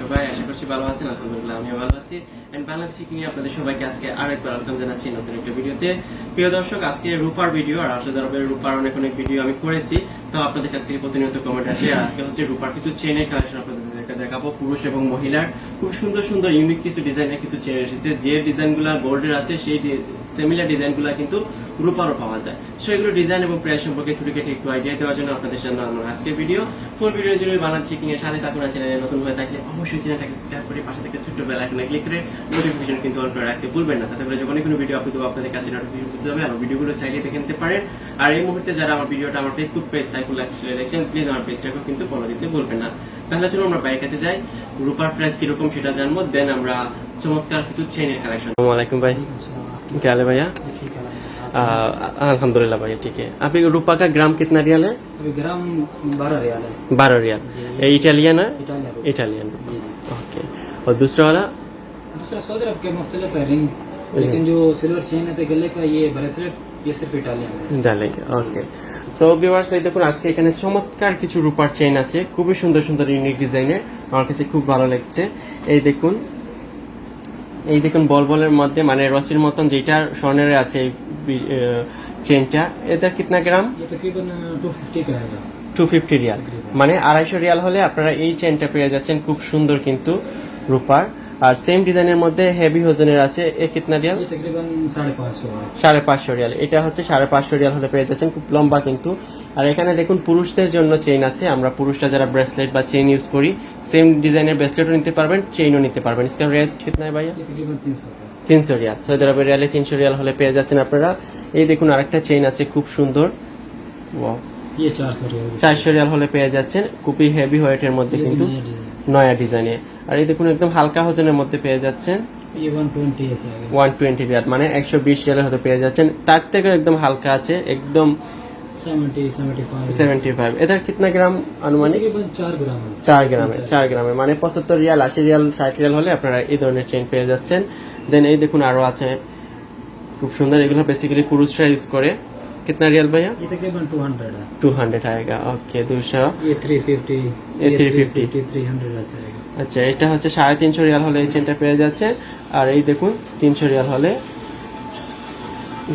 সবাই? আশা করছি ভালো ভালো আছি। বাংলাদেশি আপনাদের আরেকবার নতুন একটা প্রিয় দর্শক আজকে রূপার ভিডিও আর আসলে রূপার অনেক অনেক ভিডিও আমি করেছি। তো আপনাদের কাছ থেকে প্রতিনিয়ত কমেন্ট আসে। আজকে হচ্ছে রূপার কিছু চেনের কালেকশন আপনাদের দেখাবো। পুরুষ এবং মহিলার। খুব সুন্দর সুন্দর ইউনিক কিছু ডিজাইনের কিছু চেন এসেছে। যে ডিজাইনগুলো গোল্ডের আছে, সেই সিমিলার ডিজাইনগুলো কিন্তু রূপারও পাওয়া যায়। সো এগুলো ডিজাইন এবং প্রাইস সম্পর্কে ছুটিকে একটু আইডিয়া দেওয়ার জন্য আপনাদের সামনে আমার আজকের ভিডিও ফুল ভিডিও জুড়ে বানান চিকিং এর সাথে থাকুন চ্যানেলে নতুন হয়ে থাকলে অবশ্যই চ্যানেলটাকে সাবস্ক্রাইব করে পাশে থেকে ছোট্ট বেল আইকনে ক্লিক করে নোটিফিকেশন কিন্তু অন করে রাখতে ভুলবেন না। তাতে করে যখনই কোনো ভিডিও আপলোড হবে আপনাদের কাছে নোটিফিকেশন পৌঁছে যাবে। আর ভিডিওগুলো চাইলে দেখে নিতে পারেন। আর এই মুহূর্তে যারা আমার ভিডিওটা আমার ফেসবুক পেজ সাইকুল স্টাইল দেখছেন প্লিজ আমার পেজটাকে কিন্তু ফলো দিতে ভুলবেন না। তাহলে চলুন আমরা বাইরের কাছে যাই। রূপার প্রাইস কীরকম সেটা জানব। দেন আমরা চমৎকার কিছু চেইনের কালেকশন আসসালামু আলাইকুম ভাই। কেলে ভাইয়া? है भैया ठीक है आ, अल्हम्दुलिल्लाह भैया ठीक है आप ये रुपा का ग्राम कितना रियल है अभी ग्राम बारह रियाल है बारह रियल ये इटालियन है इटालियन इटालियन जी जी ओके और दूसरा वाला दूसरा सऊदी अरब के मुख्तलिफ है रिंग लेकिन जो सिल्वर चेन है तो गले का ये ब्रेसलेट ये सिर्फ इटालियन है ডালেকে ওকে সো ভিউয়ার্স এই দেখুন আজকে এখানে চমৎকার কিছু রূপার চেইন আছে খুবই সুন্দর সুন্দর ইউনিক ডিজাইনের আমার কাছে খুব ভালো লাগছে এই দেখুন এই দেখুন বল বলের মধ্যে মানে রসির মতন যেটা স্বর্ণের আছে এই বি- আহ, চেনটা এটা কিतना গ্রাম টু ফিফটি রিয়াল মানে আড়াইশো রিয়াল হলে আপনারা এই চেনটা পেয়ে যাচ্ছেন। খুব সুন্দর কিন্তু রূপার। আর সেম ডিজাইনের মধ্যে হেভি ওজনের আছে। এ কিতনা রিয়াল? সাড়ে পাঁচশো রিয়াল। এটা হচ্ছে সাড়ে পাঁচশো রিয়াল হলে পেয়ে যাচ্ছেন। খুব লম্বা কিন্তু। আর এখানে দেখুন পুরুষদের জন্য চেইন আছে। আমরা পুরুষরা যারা ব্রেসলেট বা চেইন ইউজ করি সেম ডিজাইনের ব্রেসলেটও নিতে পারবেন চেইনও নিতে পারবেন। ইসকার রেট কিতনা ভাইয়া? তিনশো রিয়াল। সৌদি আরবের রিয়ালে তিনশো রিয়াল হলে পেয়ে যাচ্ছেন আপনারা। এই দেখুন আরেকটা চেইন আছে খুব সুন্দর। চারশো রিয়াল। হলে পেয়ে যাচ্ছেন। খুবই হেভি ওয়েটের মধ্যে কিন্তু নয়া ডিজাইনে আর এই দেখুন একদম হালকা ওজনের মধ্যে পেয়ে যাচ্ছেন। ওয়ান টোয়েন্টি রিয়াল মানে একশো বিশ রিয়ালের হতে পেয়ে যাচ্ছেন। তার থেকে একদম হালকা আছে। একদম seventy seventy five seventy five এদের কিতনা গ্রাম আনুমানিক तकरीबन चार ग्राम है চার গ্রামে চার গ্রামে মানে পঁচাত্তর রিয়াল আশি রিয়াল ষাট রিয়াল হলে আপনারা এই ধরনের চেন পেয়ে যাচ্ছেন দেন এই দেখুন আরো আছে খুব সুন্দর এগুলো বেসিক্যালি পুরুষরা ইউজ করে কিতনা রিয়াল ভাইয়া ये तकरीबन टू हंड्रेड है টু হান্ড্রেড আয়েগা ওকে দুশো ये थ्री फिफ्टी ये 350 थ्री हंड्रेड ऐसे आएगा আচ্ছা এটা হচ্ছে সাড়ে তিনশো রিয়াল হলে এই চেনটা পেয়ে যাচ্ছে আর এই দেখুন তিনশো রিয়াল হলে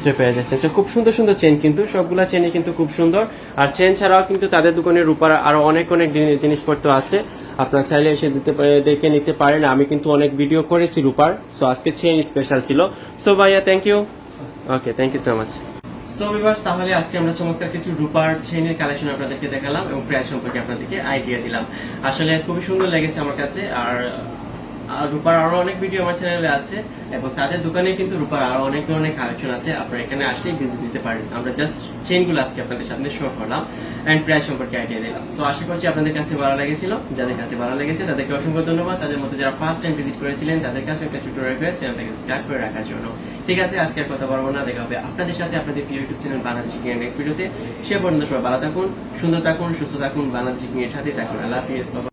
যে পেয়ে যাচ্ছে। আচ্ছা খুব সুন্দর সুন্দর চেন কিন্তু, সবগুলা চেনই কিন্তু খুব সুন্দর। আর চেন ছাড়াও কিন্তু তাদের দোকানে রূপার আরও অনেক অনেক জিনিসপত্র আছে। আপনারা চাইলে এসে দিতে দেখে নিতে পারেন। আমি কিন্তু অনেক ভিডিও করেছি রূপার সো আজকে চেন স্পেশাল ছিল। সো ভাইয়া thank you okay thank you so much so viewers তাহলে আজকে আমরা চমৎকার কিছু রূপার চেইনের কালেকশন আপনাদেরকে দেখালাম এবং প্রাইস সম্পর্কে আপনাদেরকে আইডিয়া দিলাম। আসলে খুবই সুন্দর লেগেছে আমার কাছে, আর রূপার আরও অনেক ভিডিও আমার চ্যানেলে আছে, এবং তাদের দোকানে কিন্তু রূপার আরও অনেক ধরনের কালেকশন আছে, আপনারা এখানে আসলেই ভিজিট দিতে পারেন। আমরা জাস্ট চেইনগুলো আজকে আপনাদের সামনে শো করলাম এন্ড প্রাইস সম্পর্কে আইডিয়া দিলাম। সো আশা করছি আপনাদের কাছে ভালো লেগেছিল। যাদের কাছে ভালো লেগেছে, তাদেরকে অসংখ্য ধন্যবাদ। তাদের মধ্যে যারা ফার্স্ট টাইম ভিজিট করেছিলেন, তাদের কাছে একটা ছোট রিকোয়েস্ট চ্যানেলটাকে সাবস্ক্রাইব করে রাখার জন্য। ঠিক আছে, আজকে আর কথা বলব না। দেখা হবে আপনাদের সাথে আপনাদের প্রিয় YouTube channel Bangladeshi king next ভিডিওতে সে পর্যন্ত সবাই ভালো থাকুন, সুন্দর থাকুন, সুস্থ থাকুন, বাংলাদেশি এর সাথে থাকুন। আল্লাহ হাফিজ